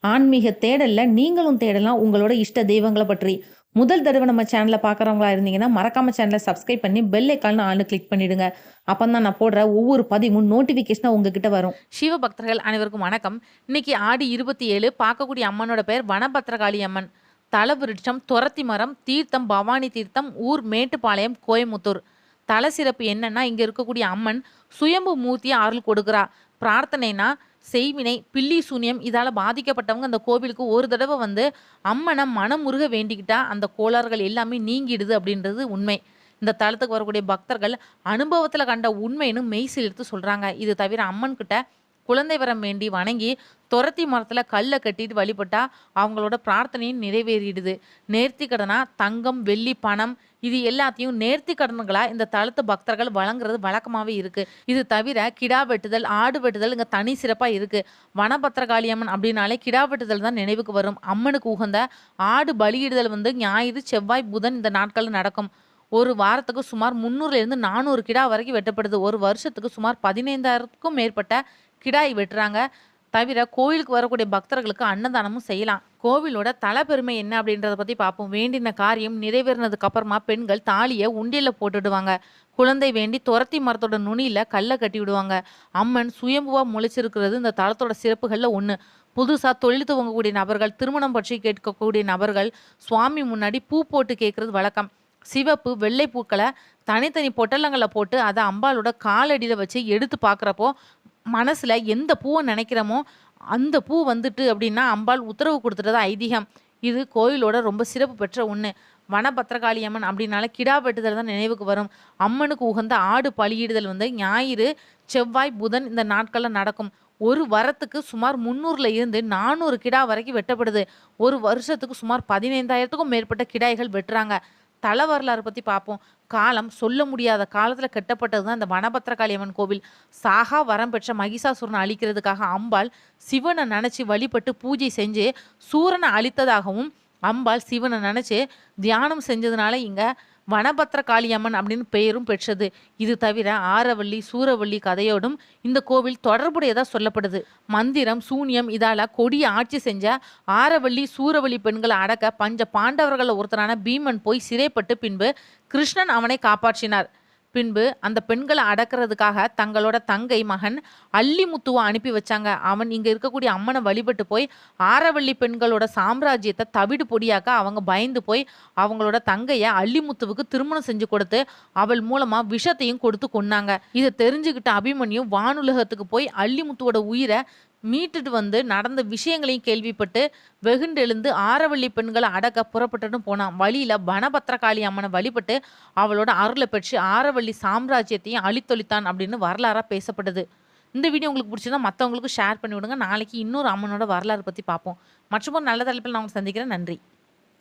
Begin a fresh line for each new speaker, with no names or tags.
ஆன்மீக தேடல்ல நீங்களும் தேடலாம் உங்களோட இஷ்ட தெய்வங்களை பற்றி. முதல் தடவை நம்ம சேனலில் பார்க்குறவங்களா இருந்தீங்கன்னா, மறக்காம சேனலை சப்ஸ்கிரைப் பண்ணி பெல் ஐகான் ஆல்னு கிளிக் பண்ணிடுங்க. அப்பதான் நான் போடுற ஒவ்வொரு பதிவும் நோட்டிஃபிகேஷனாக உங்ககிட்ட வரும்.
சிவ பக்தர்கள் அனைவருக்கும் வணக்கம். இன்னைக்கு ஆடி 27 பார்க்கக்கூடிய அம்மனோட பேர் வனபத்திரகாளி அம்மன். தலவிருட்சம் துரத்தி மரம், தீர்த்தம் பவானி தீர்த்தம், ஊர் மேட்டுப்பாளையம், கோயமுத்தூர். தல சிறப்பு என்னன்னா, இங்கே இருக்கக்கூடிய அம்மன் சுயம்பு மூர்த்தியை அருள் கொடுக்குறா பிரார்த்தனைனா செய்வினை, பில்லி சூனியம் இதால் பாதிக்கப்பட்டவங்க அந்த கோவிலுக்கு ஒரு தடவை வந்து அம்மனை மனமுருக வேண்டிக்கிட்டா அந்த கோளாறுகள் எல்லாமே நீங்கிடுது அப்படின்றது உண்மை. இந்த தளத்துக்கு வரக்கூடிய பக்தர்கள் அனுபவத்தில் கண்ட உண்மைன்னு மெய் சிலிர்த்து சொல்கிறாங்க இது தவிர அம்மன்கிட்ட குழந்தை வரம் வேண்டி வணங்கி துரத்தி மரத்தில் கல்லை கட்டிட்டு வழிபட்டா அவங்களோட பிரார்த்தனையும் நிறைவேறிடுது. நேர்த்திக்கடனா தங்கம், வெள்ளி, பணம் இது எல்லாத்தையும் நேர்த்திக்கடன்களா இந்த தளத்து பக்தர்கள் வழங்குறது வழக்கமாகவே இருக்கு. இது தவிர கிடா வெட்டுதல், ஆடு வெட்டுதல் இங்கே தனி சிறப்பாக இருக்கு. வனபத்திரகாளியம்மன் அப்படின்னாலே கிடா வெட்டுதல் தான் நினைவுக்கு வரும். அம்மனுக்கு உகந்த ஆடு பலியிடுதல் வந்து ஞாயிறு, செவ்வாய், புதன் இந்த நாட்களில் நடக்கும். ஒரு வாரத்துக்கு சுமார் 300லேருந்து 400 கிடா வரைக்கும் வெட்டப்படுது. ஒரு வருஷத்துக்கு சுமார் 15,000க்கும் மேற்பட்ட கிடாய் வெட்டுறாங்க. தவிர கோயிலுக்கு வரக்கூடிய பக்தர்களுக்கு அன்னதானமும் செய்யலாம். கோவிலோட தலைப்பெருமை பெருமை என்ன அப்படின்றத பத்தி பார்ப்போம். வேண்டின காரியம் நிறைவேறினதுக்கு அப்புறமா பெண்கள் தாலியை உண்டியில் போட்டுடுவாங்க. குழந்தை வேண்டி துரத்தி மரத்தோட நுனியில கல்லை கட்டி விடுவாங்க. அம்மன் சுயம்புவா முளைச்சிருக்கிறது இந்த தளத்தோட சிறப்புகள்ல ஒண்ணு. புதுசா தொழில் துவங்கக்கூடிய நபர்கள், திருமணம் பற்றி கேட்கக்கூடிய நபர்கள் சுவாமி முன்னாடி பூ போட்டு கேட்கறது வழக்கம். சிவப்பு, வெள்ளை பூக்களை தனித்தனி பொட்டலங்களை போட்டு அதை அம்பாளோட காலடியில் வச்சு எடுத்து பார்க்குறப்போ, மனசில் எந்த பூவை நினைக்கிறோமோ அந்த பூ வந்துட்டு அப்படின்னா அம்பாள் உத்தரவு குடுத்துட்டதா ஐதீகம். இது கோயிலோட ரொம்ப சிறப்பு பெற்ற ஒன்று வனபத்திரகாளியம்மன் அம்மன் அப்படின்னாலே கிடா வெட்டுதல் தான் நினைவுக்கு வரும். அம்மனுக்கு உகந்த ஆடு பலியிடுதல் வந்து ஞாயிறு, செவ்வாய், புதன் இந்த நாட்களில் நடக்கும். ஒரு வரத்துக்கு சுமார் 300ல இருந்து 400 கிடா வரைக்கும் வெட்டப்படுது. ஒரு வருஷத்துக்கு சுமார் 15,000த்துக்கும் மேற்பட்ட கிடாய்கள் வெட்டுறாங்க. தல வரலாறு பற்றி பார்ப்போம். காலம் சொல்ல முடியாத காலத்தில் கட்டப்பட்டது தான் இந்த வனபத்திரகாளி அம்மன் கோவில். சாகா வரம் பெற்ற மகிஷாசுரனை அழிக்கிறதுக்காக அம்பாள் சிவனை நினச்சி வழிபட்டு பூஜை செஞ்சு சூரனை அழித்ததாகவும், அம்பாள் சிவனை நினச்சி தியானம் செஞ்சதுனால இங்கே வனபத்திர காளியம்மன் அப்படின்னு பெயரும் பெற்றது. இது தவிர ஆரவள்ளி, சூரவள்ளி கதையோடும் இந்த கோவில் தொடர்புடையதா சொல்லப்படுது. மந்திரம், சூனியம் இதால கொடிய ஆட்சி செஞ்ச ஆரவள்ளி, சூரவள்ளி பெண்களை அடக்க பஞ்ச பாண்டவர்கள்ல ஒருத்தரான பீமன் போய் சிறைப்பட்டு பின்பு கிருஷ்ணன் அவனை காப்பாற்றினார். பின்பு அந்த பெண்களை அடக்கிறதுக்காக தங்களோட தங்கை மகன் அள்ளிமுத்துவை அனுப்பி வச்சாங்க. அவன் இங்கே இருக்கக்கூடிய அம்மனை வழிபட்டு போய் ஆரவள்ளி பெண்களோட சாம்ராஜ்யத்தை தவிடு பொடியாக்க அவங்க பயந்து போய் அவங்களோட தங்கையை அள்ளிமுத்துவுக்கு திருமணம் செஞ்சு கொடுத்து, அவள் மூலமாக விஷத்தையும் கொடுத்து கொன்னாங்க. இதை தெரிஞ்சுக்கிட்ட அபிமன்யு வானுலகத்துக்கு போய் அள்ளிமுத்துவோட உயிரை மீட்டுட்டு வந்து நடந்த விஷயங்களையும் கேள்விப்பட்டு வெகுண்டெழுந்து ஆரவள்ளி பெண்களை அடக்க புறப்பட்டுன்னு போனான். வழியில் வனபத்திரகாளி அம்மனை வழிபட்டு அவளோட அருளை பெற்று ஆரவள்ளி சாம்ராஜ்யத்தையும் அழித்தொழித்தான் அப்படின்னு வரலாறாக பேசப்படுது. இந்த வீடியோ உங்களுக்கு பிடிச்சிருந்தா மற்றவங்களுக்கும் ஷேர் பண்ணி விடுங்க. நாளைக்கு இன்னொரு அம்மனோட வரலாறு பற்றி பார்ப்போம். மற்றும் நல்ல தலைப்பில் நான் உங்களுக்கு சந்திக்கிறேன். நன்றி.